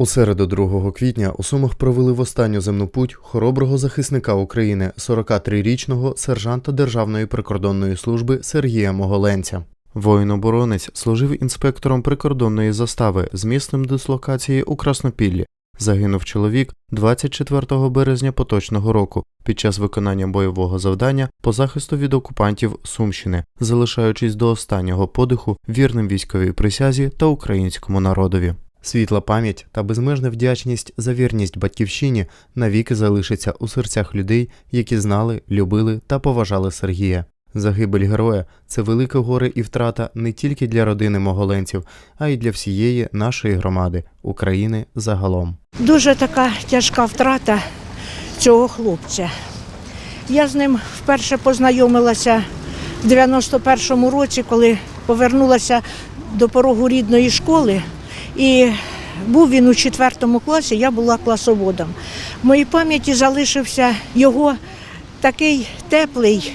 У середу 2 квітня у Сумах провели в останню земну путь хороброго захисника України, 43-річного сержанта Державної прикордонної служби Сергія Моголенця. Воїн-оборонець служив інспектором прикордонної застави з місцем дислокації у Краснопіллі. Загинув чоловік 24 березня поточного року під час виконання бойового завдання по захисту від окупантів Сумщини, залишаючись до останнього подиху вірним військовій присязі та українському народові. Світла пам'ять та безмежна вдячність за вірність батьківщині навіки залишиться у серцях людей, які знали, любили та поважали Сергія. Загибель героя це велике горе і втрата не тільки для родини моголенців, а й для всієї нашої громади України загалом. Дуже така тяжка втрата цього хлопця. Я з ним вперше познайомилася в 91-му році, коли повернулася до порогу рідної школи. І був він у четвертому класі, я була класоводом. В моїй пам'яті залишився його такий теплий,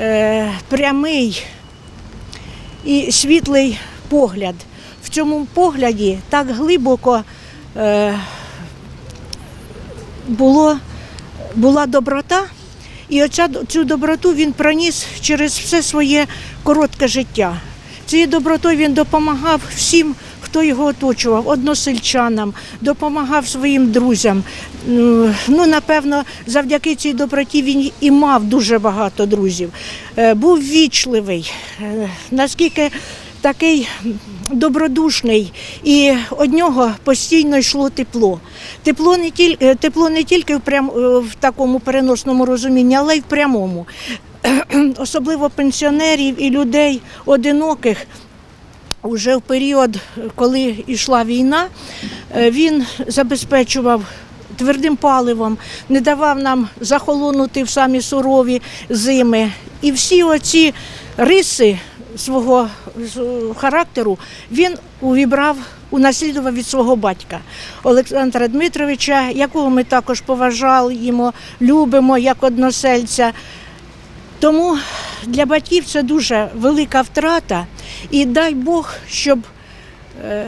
е, прямий і світлий погляд. В цьому погляді так глибоко е, було, була доброта, і оця, цю доброту він проніс через все своє коротке життя. Цією добротою він допомагав всім, хто його оточував, односельчанам, допомагав своїм друзям. Ну, напевно, завдяки цій доброті він і мав дуже багато друзів. Е, Був вічливий, е, наскільки такий добродушний, і від нього постійно йшло тепло. Тепло не тільки, тепло не тільки в, прям, е, в такому переносному розумінні, але й в прямому. Особливо пенсіонерів і людей одиноких. Уже в період, коли йшла війна, е, він забезпечував твердим паливом, не давав нам захолонути в самі сурові зими. І всі оці риси свого характеру він увібрав, унаслідував від свого батька Олександра Дмитровича, якого ми також поважаємо, любимо як односельця. Тому для батьків це дуже велика втрата. І дай Бог, щоб е,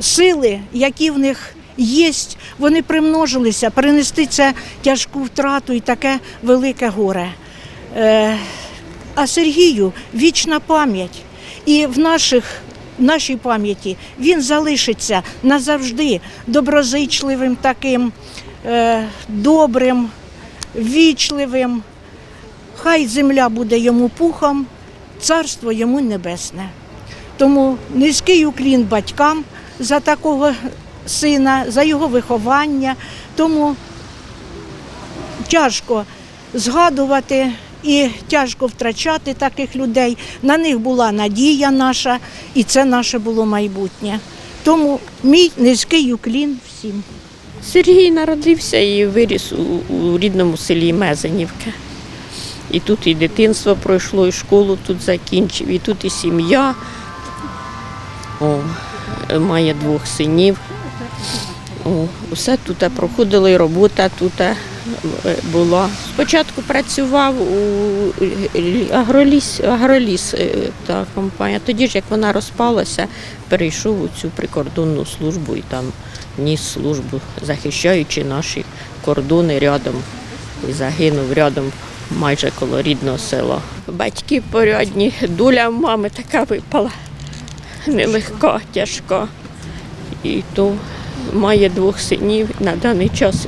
сили, які в них є, вони примножилися, перенести це тяжку втрату і таке велике горе. Е, а Сергію вічна пам'ять. І в наших, нашій пам'яті він залишиться назавжди доброзичливим таким, е, добрим, вічливим. Хай земля буде йому пухом, царство йому небесне. Тому низький уклін батькам за такого сина, за його виховання. Тому тяжко згадувати і тяжко втрачати таких людей. На них була надія наша, і це наше було майбутнє. Тому мій низький уклін всім. Сергій народився і виріс у, рідному селі Мезенівка. І тут і дитинство пройшло, і школу тут закінчив, і тут і сім'я. О, має двох синів. О, усе тут проходило, і робота тут е, була. Спочатку працював у агроліс, агроліс е, та компанія. Тоді ж, як вона розпалася, перейшов у цю прикордонну службу і там ніс службу, захищаючи наші кордони рядом. І загинув рядом майже коло рідного села. Батьки порядні, доля в мами така випала. Нелегка, тяжка. І то має двох синів на даний час.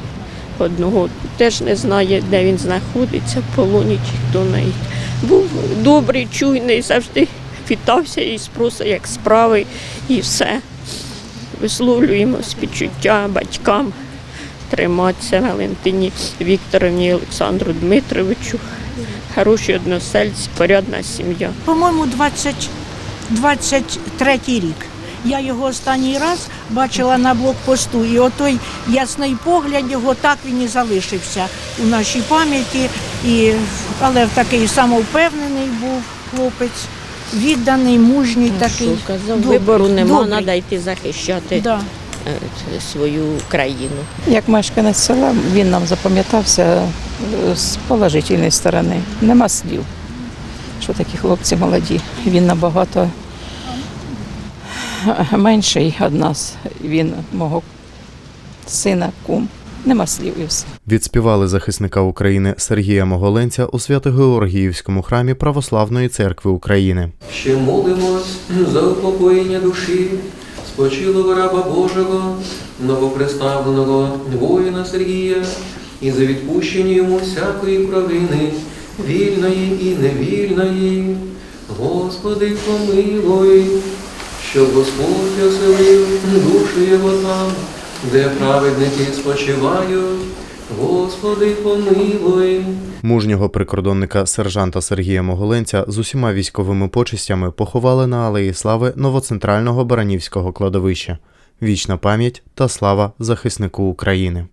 Одного теж не знає, де він знаходиться, в полоні чи хто навіть. Був добрий, чуйний, завжди вітався і спросив, як справи, і все. Висловлюємо співчуття батькам, триматися Валентині Вікторовні Олександру Дмитровичу. Хороші односельці, порядна сім'я. По-моєму, 20, 23 рік. Я його останній раз бачила на блокпосту, і отой ясний погляд його так він і залишився у нашій пам'яті. І, але такий самовпевнений був хлопець, відданий, мужній такий. Ну, Що казав, добрий, вибору нема, треба йти захищати Да. Е, свою країну. Як мешканець села, він нам запам'ятався е, з положительної сторони. Нема слів, що такі хлопці молоді. Він набагато менший од нас, він мого сина, кум. Нема слів і все. Відспівали захисника України Сергія Моголенця у Свято-Георгіївському храмі Православної церкви України. Ще молимось за упокоєння душі спочилого раба Божого, новоприставленого воїна Сергія, і за відпущення йому всякої провини, вільної і невільної. Господи, помилуй, щоб Господь оселив душу його там, де праведники спочивають. Господи, помилуй. Мужнього прикордонника сержанта Сергія Моголенця з усіма військовими почестями поховали на Алеї Слави новоцентрального Баранівського кладовища. Вічна пам'ять та слава захиснику України.